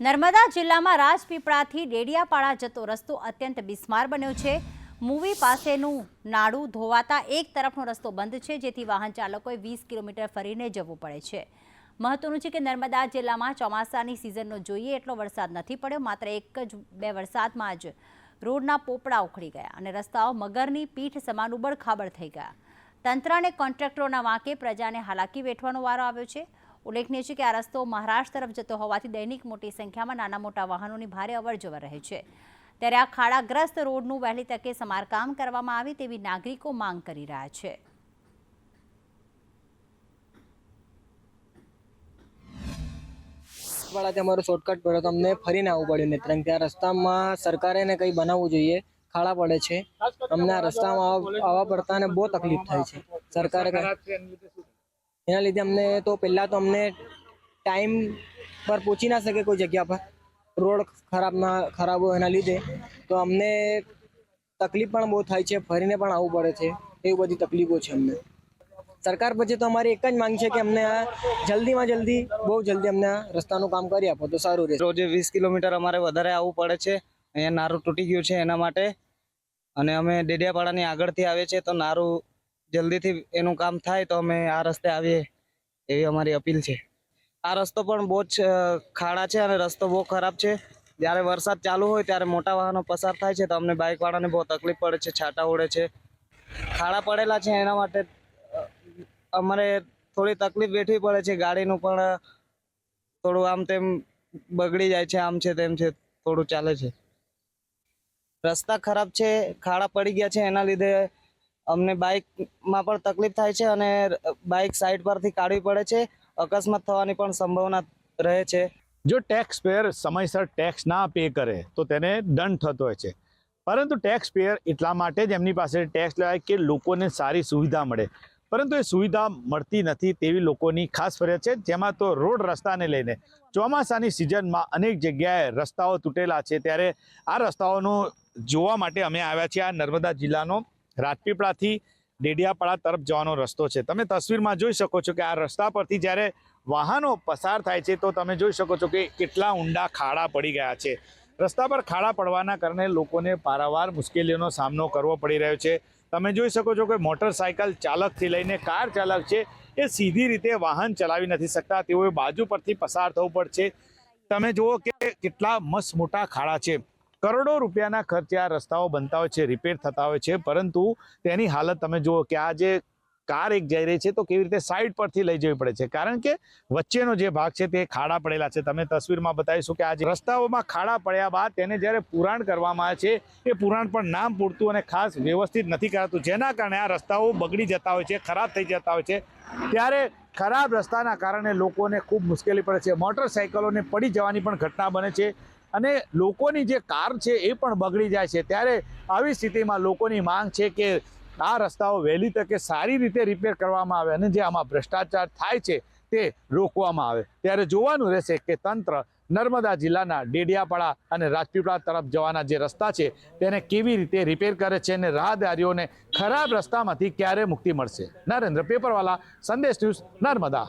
નર્મદા જિલ્લામાં રાજપીપળાથી ડેડિયાપાડા જતો રસ્તો અત્યંત બિસ્માર બન્યો છે. મૂવી પાસેનું નાડું ધોવાતા એક તરફનો રસ્તો બંધ છે, જેથી વાહન ચાલકોએ વીસ કિલોમીટર ફરીને જવું પડે છે. મહત્વનું છે કે નર્મદા જિલ્લામાં ચોમાસાની સિઝનનો જોઈએ, એટલો વરસાદ નથી પડ્યો, માત્ર એક જ બે વરસાદમાં જ રોડના પોપડા ઉખડી ગયા અને રસ્તાઓ મગરની પીઠ સમાન ઉબડખાબડ થઈ ગયા. તંત્ર અને કોન્ટ્રાક્ટરોના વાંકે પ્રજાને હાલાકી વેઠવાનો વારો આવ્યો છે. ઉલ્લેખનીય છે કે આ રસ્તો મહારાષ્ટ્ર તરફ જતો હોવાથી દૈનિક મોટી સંખ્યામાં નાના મોટા વાહનોની ભારે અવરજવર રહે છે. ત્યારે આ ખાડાગ્રસ્ત રોડનું વહેલી તકે સમારકામ કરવામાં આવે તેવી નાગરિકો માંગ કરી રહ્યા છે. વાળાથી અમારો શોર્ટકટ પડ્યો તો અમને ફરીને આવવું પડ્યું. નેત્રંગ ત્યાં રસ્તામાં સરકારે ને કંઈ બનાવવું જોઈએ? ખાડા પડે છે. અમને આ રસ્તામાં આવવા પડતા ને બહુ તકલીફ થાય છે. સરકારે એના લીધે અમને તો પહેલાં તો અમને ટાઈમ પર પહોંચી ના શકે કોઈ જગ્યા પર. રોડ ખરાબ ના, ખરાબ હોય એના લીધે. તો અમને તકલીફ પણ બહુ થાય છે, ફરીને પણ આવવું પડે છે. એવી બધી તકલીફો છે અમને. સરકાર પછી તો અમારી એક જ માંગ છે કે અમને આ જલ્દીમાં જલ્દી, બહુ જલ્દી અમને આ રસ્તાનું કામ કરી આપો, તો સારું રહેશે. રોજે વીસ કિલોમીટર અમારે વધારે આવવું પડે છે. અહીંયા નારું તૂટી ગયું છે એના માટે. અને અમે ડેડિયાપાડાની આગળથી આવે છે તો નારું જલ્દીથી એનું કામ થાય તો અમે આ રસ્તે આવીએ એવી અમારી અપીલ છે. આ રસ્તો પણ બહુ જ ખાડા છે અને રસ્તો બહુ ખરાબ છે. જ્યારે વરસાદ ચાલુ હોય ત્યારે મોટા વાહનો પસાર થાય છે તો અમને બાઇકવાળાને બહુ તકલીફ પડે છે, છાંટા ઉડે છે. ખાડા પડેલા છે એના માટે અમારે થોડી તકલીફ વેઠવી પડે છે. ગાડીનું પણ થોડું આમ તેમ બગડી જાય છે, આમ છે તેમ છે, થોડું ચાલે છે. રસ્તા ખરાબ છે, ખાડા પડી ગયા છે એના લીધે અમને બાઇકમાં પણ તકલીફ થાય છે અને બાઇક સાઈડ પરથી કાઢવી પડે છે. અકસ્માત થવાની પણ સંભાવના રહે છે. જો ટેક્સ પેયર સમયસર ટેક્સ ના પે કરે, તો તેને દંડ થતો હોય છે. પરંતુ ટેક્સ પેયર એટલા માટે જ એમની પાસે ટેક્સ લેવાય કે લોકોને સારી સુવિધા મળે. પરંતુ એ સુવિધા મળતી નથી તેવી લોકોની ખાસ ફરિયાદ છે. જેમાં તો રોડ રસ્તાને લઈને ચોમાસાની સિઝનમાં અનેક જગ્યાએ રસ્તાઓ તૂટેલા છે. ત્યારે આ રસ્તાઓનું જોવા માટે અમે આવ્યા છીએ. આ નર્મદા જિલ્લાનો રાજપીપળાથી ડેડિયાપાડા તરફ જવાનો રસ્તો છે. તમે તસવીરમાં જોઈ શકો છો કે આ રસ્તા પરથી જ્યારે વાહનો પસાર થાય છે, તો તમે જોઈ શકો છો કે કેટલા ઊંડા ખાડા પડી ગયા છે. રસ્તા પર ખાડા પડવાના કારણે લોકોને પારાવાર મુશ્કેલીઓનો સામનો કરવો પડી રહ્યો છે. તમે જોઈ શકો છો કે મોટરસાયકલ ચાલકથી લઈને કાર ચાલક છે, એ સીધી રીતે વાહન ચલાવી નથી શકતા. તેઓએ બાજુ પરથી પસાર થવું પડશે. તમે જુઓ કે કેટલા મસ્ત મોટા ખાડા છે. કરોડો રૂપિયાના ખર્ચે આ રસ્તાઓ બનતા હોય છે રિપેર થતા હોય છે, પરંતુ તેની હાલત તમે જુઓ કે આ જે કાર એક જઈ રહી છે, તો કેવી રીતે સાઈડ પરથી લઈ જવી પડે છે? કારણ કે વચ્ચેનો જે ભાગ છે, તે ખાડા પડેલા છે. તમે તસવીરમાં બતાવીશું કે આ રસ્તાઓમાં ખાડા પડ્યા બાદ તેને જ્યારે પુરાણ કરવામાં આવે છે, એ પુરાણ પણ નામ પૂરતું અને ખાસ વ્યવસ્થિત નથી કરાતું. જેના કારણે આ રસ્તાઓ બગડી જતા હોય છે, ખરાબ થઈ જતા હોય છે. ત્યારે ખરાબ રસ્તાના કારણે લોકોને ખૂબ મુશ્કેલી પડે છે. મોટરસાઇકલોને પડી જવાની પણ ઘટના બને છે. અને લોકોની જે કાર છે એ પણ બગડી જાય છે. ત્યારે આવી સ્થિતિમાં લોકોની માંગ છે કે આ રસ્તાઓ વહેલી તકે સારી રીતે રિપેર કરવામાં આવે અને જે આમાં ભ્રષ્ટાચાર થાય છે તે રોકવામાં આવે. ત્યારે જોવાનું રહેશે કે તંત્ર નર્મદા જિલ્લાના ડેડિયાપાડા અને રાજપીપળા તરફ જવાના જે રસ્તા છે તેને કેવી રીતે રિપેર કરે છે અને રાહદારીઓને ખરાબ રસ્તામાંથી ક્યારે મુક્તિ મળશે. નરેન્દ્ર પેપરવાલા, સંદેશ ન્યૂઝ નર્મદા.